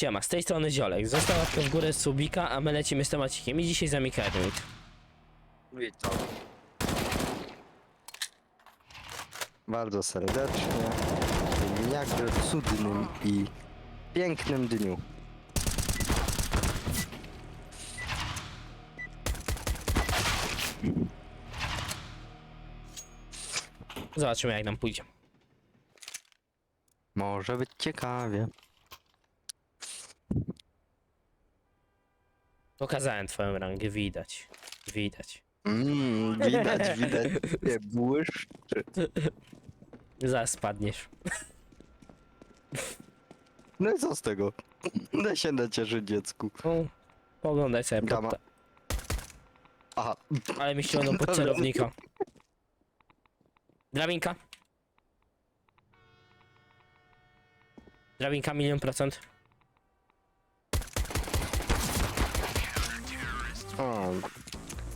Siema, z tej strony Ziolek. Został łapkę w górę subika, a my lecimy z temacikiem i dzisiaj zamyka Edwid. Witam. Bardzo serdecznie. W tym jakże cudnym i pięknym dniu. Zobaczymy jak nam pójdzie. Może być ciekawie. Pokazałem twoją rangę, widać. Widać. Mmm, widać, widać. Nie błyszczy. Zaraz spadniesz. No i co z tego? Da się nacieszyć dziecku. No, poglądaj sobie pod Gama. ta... Aha, Ale mi ściągnął pod Dobra. celownika. Drabinka. Drabinka milion procent.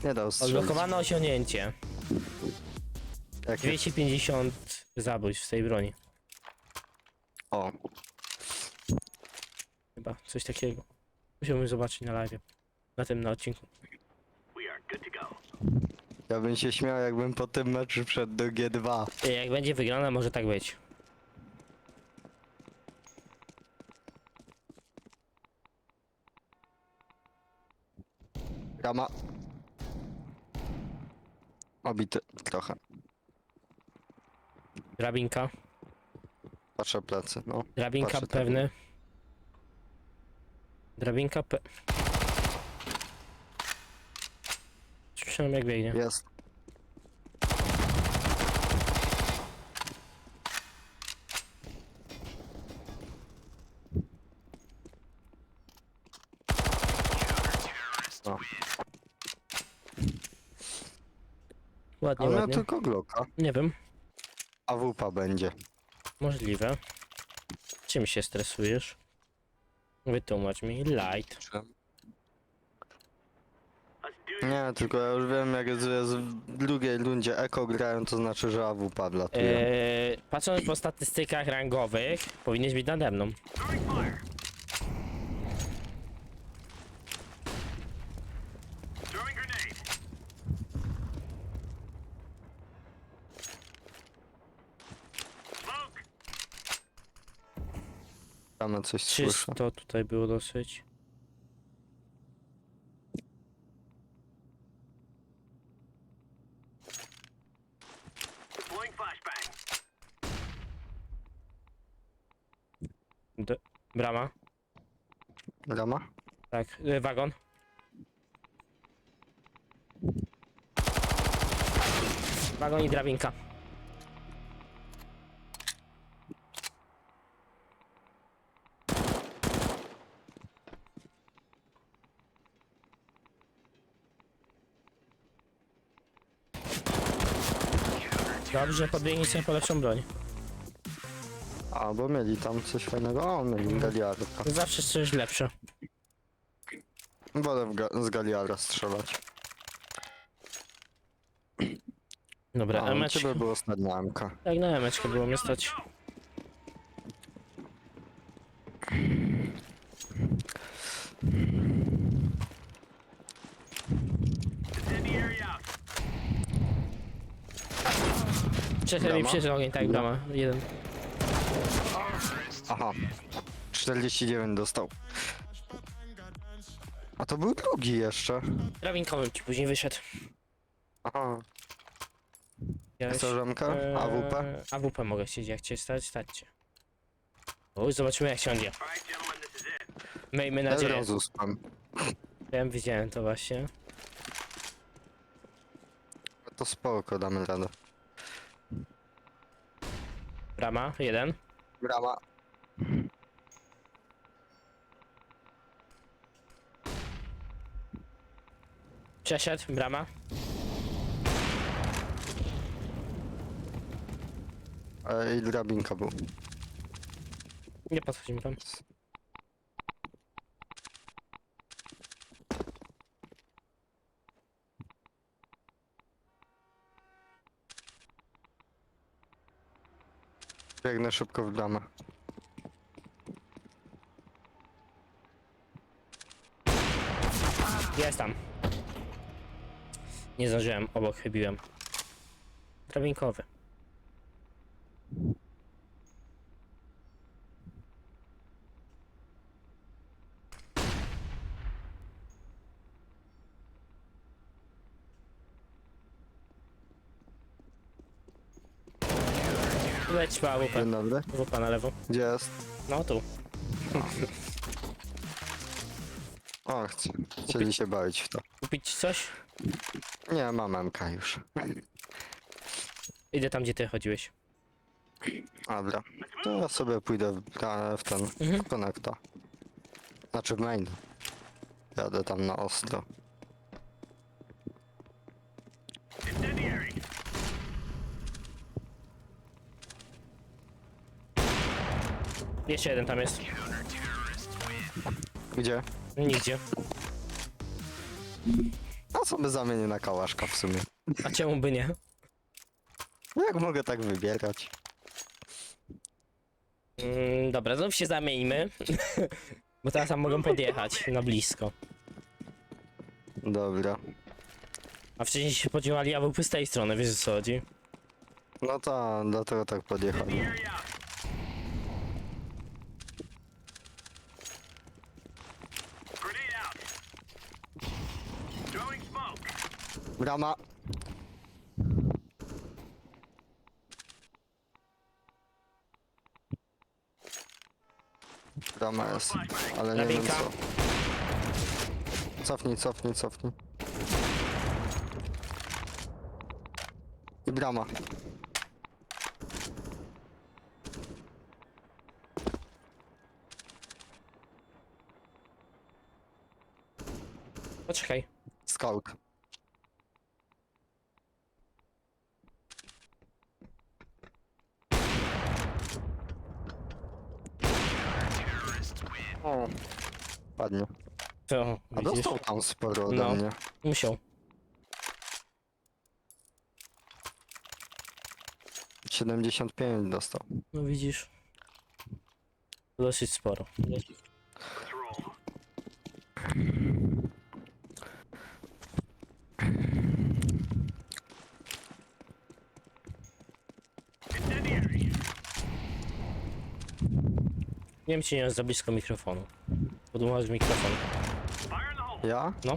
Nie dał strzelić. Odblokowane osiągnięcie. Jakie? 250 zabójstw z tej broni. O, Chyba coś takiego. Musiałbym zobaczyć na live. Na tym na odcinku. ja bym się śmiał, jakbym po tym meczu wszedł do G2. I Jak będzie wygrana, może tak być. Rama. Obity trochę. Drabinka. Patrzę plecy, no. Drabinka Patrzę tak. pewny. Drabinka pe... Słyszałem jak biegnie. Jest. O, Ładnie, ale ładnie. tylko Glocka. Nie wiem. A wupa będzie. Możliwe. Czym się stresujesz? Wytłumacz mi. Light. Nie, tylko ja już wiem, jak jest, jest w drugiej rundzie eko grają, to znaczy, że AWP wlatuje. Eee, patrząc po statystykach rangowych, powinieneś być nade mną. Tam coś słyszę. Tutaj było dosyć. D brama, Rama? tak, y, wagon. Wagon i drabinka. Dobrze, podbiegnij sobie po lepszą broń. A, bo mieli tam coś fajnego. O, mieli Galiarka. Zawsze coś lepsze. Wolę w ga z Galiara strzelać. Dobra, A, u emeczka. ciebie było ostatnia MK. Tak, na emeczkę było mnie stać. Przeszedł mi Brama? przez ogień, tak, brama. Jeden. Aha. 49 dostał. A to był drugi jeszcze. Drabinkowym ci później wyszedł. Aha. Widziałeś? Chcesz MK? AWP? Eee, AWP mogę chcieć, jak cię stać, staćcie. Uj, zobaczymy jak siądzie. Miejmy nadzieję. razu spam. Wiem, widziałem to właśnie. To spoko, damy radę. Brama, jeden. Brama. Przeszedł, brama. E, I drabinka był. Nie podchodzimy tam. Biegnę szybko w bramę. Jest tam. Nie zdążyłem, obok chybiłem. Drabinkowy. Leć ma WP. Dzień dobry. WP na lewo. Gdzie jest? No tu. O, chci- chcieli się bawić w to. Kupić coś? Nie, mam MK już. Idę tam, gdzie ty chodziłeś. Dobra. To ja sobie pójdę w, w ten Mhm. konekta. Znaczy w main. Jadę tam na ostro. Jeszcze jeden tam jest. Gdzie? Nigdzie. A sobie zamienię na kałaszka w sumie. A czemu by nie? Jak mogę tak wybierać? Mm, dobra, znów się zamieńmy. Bo teraz tam mogą podjechać na blisko. Dobra. A wcześniej się podziałali AWP z tej strony, wiesz o co chodzi? No to dlatego tak podjechali. Brama. Brama jest, ale nie wiem co. Cofnij, cofnij, cofnij. I brama. Poczekaj. Scout. O, ładnie. To A widzisz? dostał tam sporo ode No. mnie. Musiał. 75 dostał. No widzisz. Dosyć sporo. Nie wiem, czy nie jest za blisko mikrofonu. Podumałeś mikrofon. Ja? No.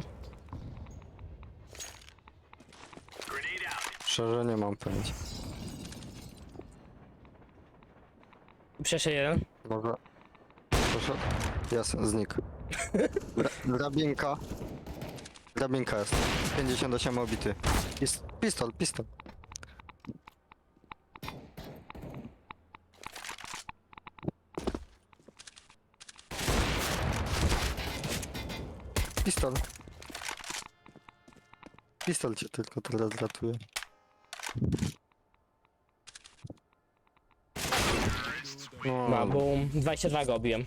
Szczerze nie mam pojęcia. Przeszedł jeden. Może... Poszedł? Jest, znikł. Dra drabinka. Drabinka jest. 58 obity. Pis pistol, pistol. Pistol. Pistol cię tylko teraz ratuje. No, Ma, boom. 22 go obiłem.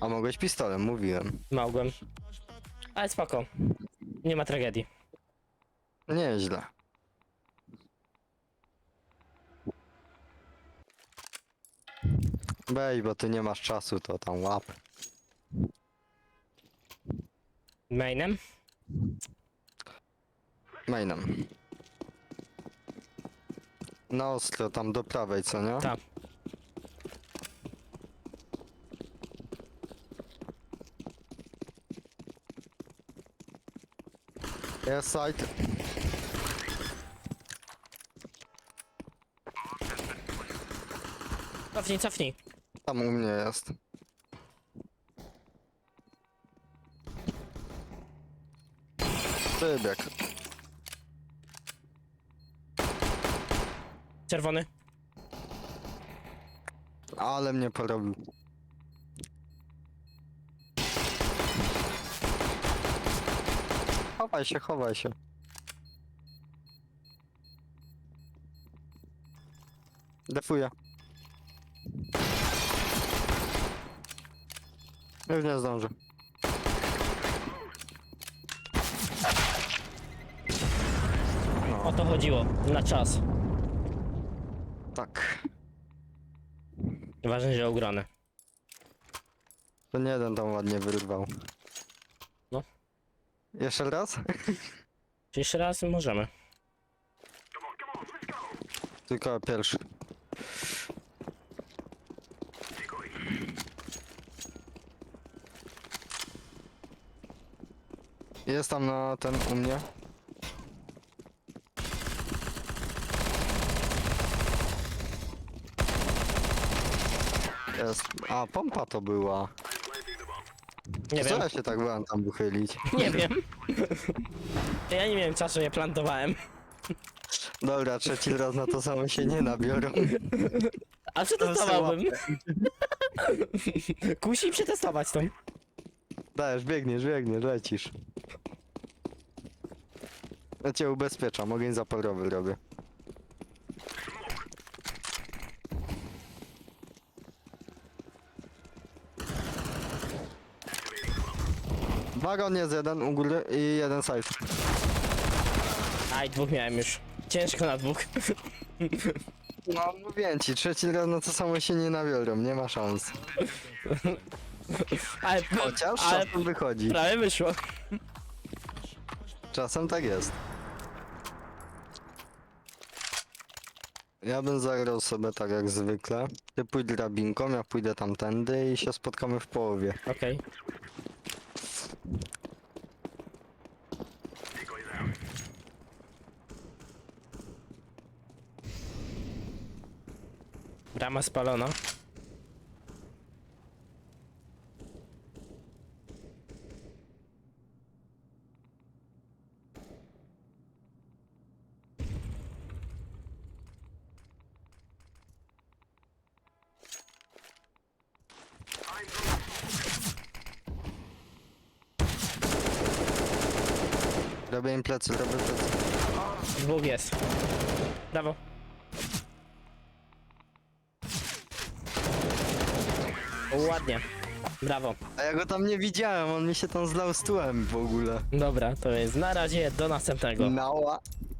a mogłeś pistolem, mówiłem. Mogłem. Ale spoko. Nie ma tragedii. Nieźle. Bej, bo ty nie masz czasu, to tam łap. Mainem? Mainem. Na ostro, tam do prawej, co nie? Tak. Jest side. Cofnij, cofnij. Tam u mnie jest. Wybieg. Czerwony. Ale mnie porobił. Chowaj się, chowaj się. Defuję. Już nie zdążę. To chodziło. Na czas. Tak. Ważne, że ugrane. Ten jeden tam ładnie wyrwał. No. Jeszcze raz? Jeszcze raz możemy? Tylko pierwszy. Jest tam na ten u mnie. Jest. A, pompa to była. Nie Co wiem, ja się tak byłem tam wychylić? nie wiem. Ja nie miałem czasu, ja plantowałem. Dobra, trzeci raz na to samo się nie nabiorą. A przetestowałbym. Kusi przetestować tą. Dajesz, biegniesz, biegniesz, lecisz. Ja cię ubezpieczam, ogień zaporowy robię. Wagon jest jeden u góry i jeden side. Aj, dwóch miałem już. Ciężko na dwóch. No mówię ci, trzeci raz na to samo się nie nabiorą, nie ma szans. Ale, Chociaż ale czasem wychodzi. prawie wyszło. Czasem tak jest. Ja bym zagrał sobie tak jak zwykle. Ty pójdź drabinką, ja pójdę tamtędy i się spotkamy w połowie. Okej. Brama spalona. Robię im plecy, robię plecy. Dwóch jest. Brawo. Ładnie. Brawo. A ja go tam nie widziałem, on mi się tam zlał z tyłem w ogóle. Dobra, to jest na razie do następnego. Nała.